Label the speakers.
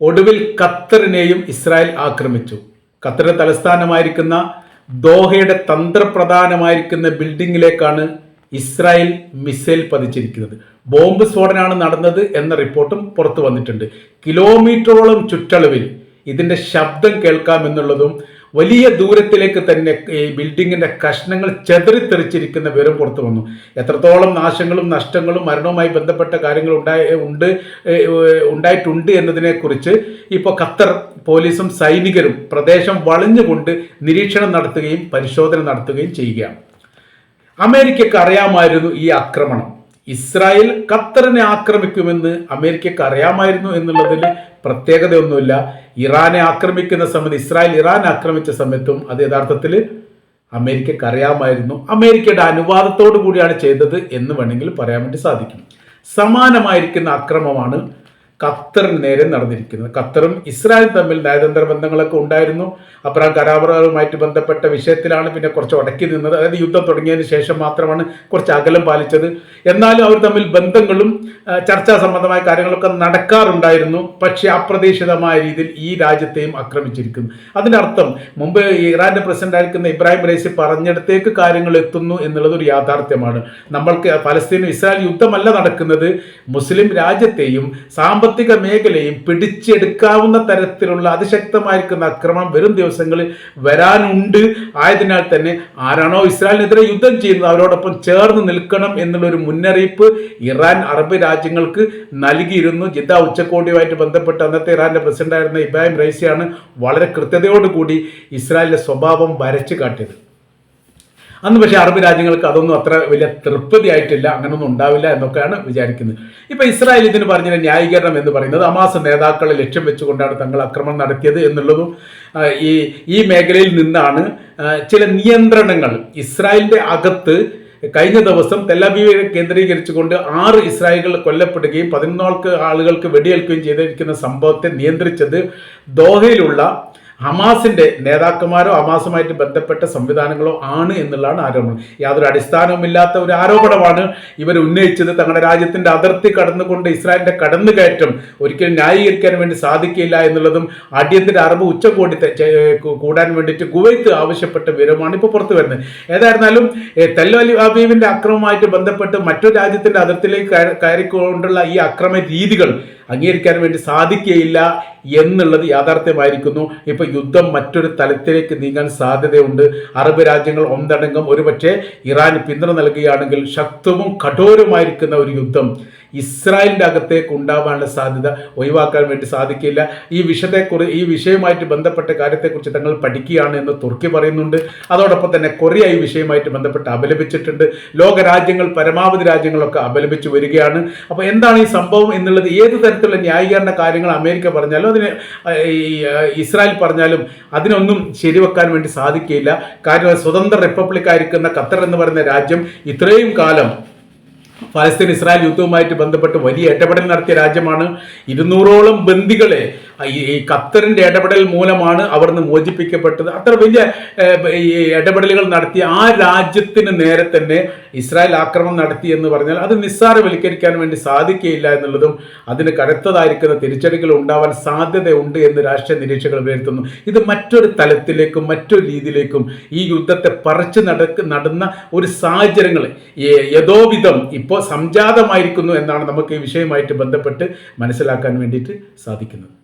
Speaker 1: ഒടുവിൽ ഖത്തറിനെയും ഇസ്രായേൽ ആക്രമിച്ചു. ഖത്തറിന്റെ തലസ്ഥാനമായിരിക്കുന്ന ദോഹയുടെ തന്ത്രപ്രധാനമായിരിക്കുന്ന ബിൽഡിങ്ങിലേക്കാണ് ഇസ്രായേൽ മിസൈൽ പതിച്ചിരിക്കുന്നത്. ബോംബ് സ്ഫോടനമാണ് നടന്നത് എന്ന റിപ്പോർട്ടും പുറത്തു വന്നിട്ടുണ്ട്. കിലോമീറ്ററോളം ചുറ്റളവിൽ ഇതിന്റെ ശബ്ദം കേൾക്കാമെന്നുള്ളതും വലിയ ദൂരത്തിലേക്ക് തന്നെ ഈ ബിൽഡിങ്ങിന്റെ കഷ്ണങ്ങൾ ചെതറിത്തെറിച്ചിരിക്കുന്ന വിവരം പുറത്തു വന്നു. എത്രത്തോളം നാശങ്ങളും നഷ്ടങ്ങളും മരണവുമായി ബന്ധപ്പെട്ട കാര്യങ്ങൾ ഉണ്ടായി ഉണ്ട് ഉണ്ടായിട്ടുണ്ട് എന്നതിനെക്കുറിച്ച് ഇപ്പോൾ ഖത്തർ പോലീസും സൈനികരും പ്രദേശം വളഞ്ഞുകൊണ്ട് നിരീക്ഷണം നടത്തുകയും പരിശോധന നടത്തുകയും ചെയ്യുകയാണ്. അമേരിക്കക്ക് അറിയാമായിരുന്നു ഈ ആക്രമണം. ഇസ്രായേൽ ഖത്തറിനെ ആക്രമിക്കുമെന്ന് അമേരിക്കക്ക് അറിയാമായിരുന്നു എന്നുള്ളതിൽ പ്രത്യേകതയൊന്നുമില്ല. ഇറാനെ ആക്രമിക്കുന്ന സമയത്ത് ഇസ്രായേൽ ഇറാൻ ആക്രമിച്ച സമയത്തും അത് യഥാർത്ഥത്തിൽ അമേരിക്കക്ക് അറിയാമായിരുന്നു. അമേരിക്കയുടെ അനുവാദത്തോടു കൂടിയാണ് ചെയ്തത് എന്ന് വേണമെങ്കിൽ പറയാൻ വേണ്ടി സാധിക്കും. സമാനമായിരിക്കുന്ന അക്രമമാണ് ഖത്തറിന് നേരെ നടന്നിരിക്കുന്നത് ഖത്തറും ഇസ്രായേൽ തമ്മിൽ നയതന്ത്ര ബന്ധങ്ങളൊക്കെ ഉണ്ടായിരുന്നു. അബ്രാം കരാറുമായിട്ട് ബന്ധപ്പെട്ട വിഷയത്തിലാണ് പിന്നെ കുറച്ച് ഉടക്കി നിന്നത്. അതായത് യുദ്ധം തുടങ്ങിയതിന് ശേഷം മാത്രമാണ് കുറച്ച് അകലം പാലിച്ചത്. എന്നാലും അവർ തമ്മിൽ ബന്ധങ്ങളും ചർച്ചാ സംബന്ധമായ കാര്യങ്ങളൊക്കെ നടക്കാറുണ്ടായിരുന്നു. പക്ഷേ അപ്രതീക്ഷിതമായ രീതിയിൽ ഈ രാജ്യത്തെയും ആക്രമിച്ചിരിക്കുന്നു. അതിന്റെ അർത്ഥം മുമ്പ് ഇറാന്റെ പ്രസിഡന്റ് ആയിരിക്കുന്ന ഇബ്രാഹിം റൈസി പറഞ്ഞിടത്തേക്ക് കാര്യങ്ങൾ എത്തുന്നു എന്നുള്ളത് ഒരു യാഥാർത്ഥ്യമാണ്. നമ്മൾക്ക് പലസ്തീനും ഇസ്രായേൽ യുദ്ധമല്ല നടക്കുന്നത്. മുസ്ലിം രാജ്യത്തെയും സാമ്പത്തിക മേഖലയും പിടിച്ചെടുക്കാവുന്ന തരത്തിലുള്ള അതിശക്തമായിരിക്കുന്ന ആക്രമണം വരും ദിവസങ്ങളിൽ വരാനുണ്ട്. ആയതിനാൽ തന്നെ ആരാണോ ഇസ്രായേലിനെതിരെ യുദ്ധം ചെയ്യുന്നത് അവരോടൊപ്പം ചേർന്ന് നിൽക്കണം എന്നുള്ളൊരു മുന്നറിയിപ്പ് ഇറാൻ അറബ് രാജ്യങ്ങൾക്ക് നൽകിയിരുന്നു. ജിദ്ദ ഉച്ചകോടിയുമായിട്ട് ബന്ധപ്പെട്ട് അന്നത്തെ ഇറാന്റെ പ്രസിഡന്റായിരുന്ന ഇബ്രാഹിം റൈസിയാണ് വളരെ കൃത്യതയോടുകൂടി ഇസ്രായേലിന്റെ സ്വഭാവം വരച്ചു കാട്ടിയത്. അന്ന് പക്ഷേ അറബ് രാജ്യങ്ങൾക്ക് അതൊന്നും അത്ര വലിയ തൃപ്തിയായിട്ടില്ല അങ്ങനൊന്നും ഉണ്ടാവില്ല എന്നൊക്കെയാണ് വിചാരിക്കുന്നത്. ഇപ്പൊ ഇസ്രായേൽ ഇതിന് പറഞ്ഞ ന്യായീകരണം എന്ന് പറയുന്നത് അമാസ് നേതാക്കളെ ലക്ഷ്യം വെച്ചുകൊണ്ടാണ് തങ്ങൾ ആക്രമണം നടത്തിയത് എന്നുള്ളതും ഈ ഈ മേഖലയിൽ നിന്നാണ് ചില നിയന്ത്രണങ്ങൾ ഇസ്രായേലിന്റെ അകത്ത് കഴിഞ്ഞ ദിവസം തെല്ലബീവിനെ കേന്ദ്രീകരിച്ചുകൊണ്ട് ആറ് ഇസ്രായേലുകൾ കൊല്ലപ്പെടുകയും പതിനൊന്നാൾക്ക് ആളുകൾക്ക് വെടിയേൽക്കുകയും ചെയ്തിരിക്കുന്ന സംഭവത്തെ നിയന്ത്രിച്ചത് ദോഹയിലുള്ള ഹമാസിന്റെ നേതാക്കന്മാരോ ഹമാസുമായിട്ട് ബന്ധപ്പെട്ട സംവിധാനങ്ങളോ ആണ് എന്നുള്ളതാണ് ആരോപണം. യാതൊരു അടിസ്ഥാനവുമില്ലാത്ത ഒരു ആരോപണമാണ് ഇവർ ഉന്നയിച്ചത്. തങ്ങളുടെ രാജ്യത്തിന്റെ അതിർത്തി കടന്നുകൊണ്ട് ഇസ്രായേലിന്റെ കടന്നുകയറ്റം ഒരിക്കലും ന്യായീകരിക്കാൻ വേണ്ടി സാധിക്കില്ല എന്നുള്ളതും അടിയന്തര അറബ് ഉച്ചകോടി കൂടാൻ വേണ്ടിയിട്ട് കുവൈത്ത് ആവശ്യപ്പെട്ട വിവരമാണ് ഇപ്പോൾ പുറത്തു വരുന്നത്. ഏതായിരുന്നാലും തെല്ലി അബീബിന്റെ അക്രമവുമായിട്ട് ബന്ധപ്പെട്ട് മറ്റൊരു രാജ്യത്തിന്റെ അതിർത്തിയിലേക്ക് കയറിക്കൊണ്ടുള്ള ഈ അക്രമ രീതികൾ അംഗീകരിക്കാൻ വേണ്ടി സാധിക്കുകയില്ല എന്നുള്ളത് യാഥാർത്ഥ്യമായിരിക്കുന്നു. ഇപ്പൊ യുദ്ധം മറ്റൊരു തലത്തിലേക്ക് നീങ്ങാൻ സാധ്യതയുണ്ട്. അറബ് രാജ്യങ്ങൾ ഒന്നടങ്കം ഒരുപക്ഷെ ഇറാൻ പിന്തുണ നൽകുകയാണെങ്കിൽ ശക്തവും കഠോരമായിരിക്കുന്ന ഒരു യുദ്ധം ഇസ്രായേലിന്റെ അകത്തേക്ക് ഉണ്ടാവാനുള്ള സാധ്യത ഒഴിവാക്കാൻ വേണ്ടി സാധിക്കില്ല. ഈ വിഷയത്തെക്കുറിച്ച് ഈ വിഷയവുമായിട്ട് ബന്ധപ്പെട്ട കാര്യത്തെക്കുറിച്ച് തങ്ങൾ പഠിക്കുകയാണ് എന്ന് തുർക്കി പറയുന്നുണ്ട്. അതോടൊപ്പം തന്നെ കൊറിയ ഈ വിഷയമായിട്ട് ബന്ധപ്പെട്ട് അപലപിച്ചിട്ടുണ്ട്. ലോകരാജ്യങ്ങൾ പരമാവധി രാജ്യങ്ങളൊക്കെ അപലപിച്ചു വരികയാണ്. അപ്പോൾ എന്താണ് ഈ സംഭവം എന്നുള്ളത്? ഏത് തരത്തിലുള്ള ന്യായീകരണ കാര്യങ്ങൾ അമേരിക്ക പറഞ്ഞാലും അതിന് ഇസ്രായേൽ പറഞ്ഞാലും അതിനൊന്നും ശരിവെക്കാൻ വേണ്ടി സാധിക്കില്ല. കാരണം സ്വതന്ത്ര റിപ്പബ്ലിക് ആയിരിക്കുന്ന ഖത്തർ എന്ന് പറയുന്ന രാജ്യം ഇത്രയും കാലം ഫലസ്തീൻ ഇസ്രായേൽ യുദ്ധവുമായിട്ട് ബന്ധപ്പെട്ട് വലിയ ഇടപെടൽ നടത്തിയ രാജ്യമാണ്. ഇരുന്നൂറോളം ബന്ദികളെ ഈ ഖത്തറിന്റെ ഇടപെടൽ മൂലമാണ് അവിടുന്ന് മോചിപ്പിക്കപ്പെട്ടത്. അത്ര വലിയ ഈ ഇടപെടലുകൾ നടത്തിയ ആ രാജ്യത്തിന് നേരെ തന്നെ ഇസ്രായേൽ ആക്രമണം നടത്തി എന്ന് പറഞ്ഞാൽ അത് നിസ്സാരവൽക്കരിക്കാൻ വേണ്ടി സാധിക്കുകയില്ല എന്നുള്ളതും അതിന് കരുത്തതായിരിക്കുന്ന തിരിച്ചടികൾ ഉണ്ടാവാൻ സാധ്യതയുണ്ട് എന്ന് രാഷ്ട്രീയ നിരീക്ഷകർ വിലയിരുത്തുന്നു. ഇത് മറ്റൊരു തലത്തിലേക്കും മറ്റൊരു രീതിയിലേക്കും ഈ യുദ്ധത്തെ പറിച്ചു നടന്ന ഒരു സാഹചര്യങ്ങൾ യഥോവിധം ഇപ്പോൾ സംജാതമായിരിക്കുന്നു എന്നാണ് നമുക്ക് ഈ വിഷയവുമായിട്ട് ബന്ധപ്പെട്ട് മനസ്സിലാക്കാൻ വേണ്ടിയിട്ട് സാധിക്കുന്നത്.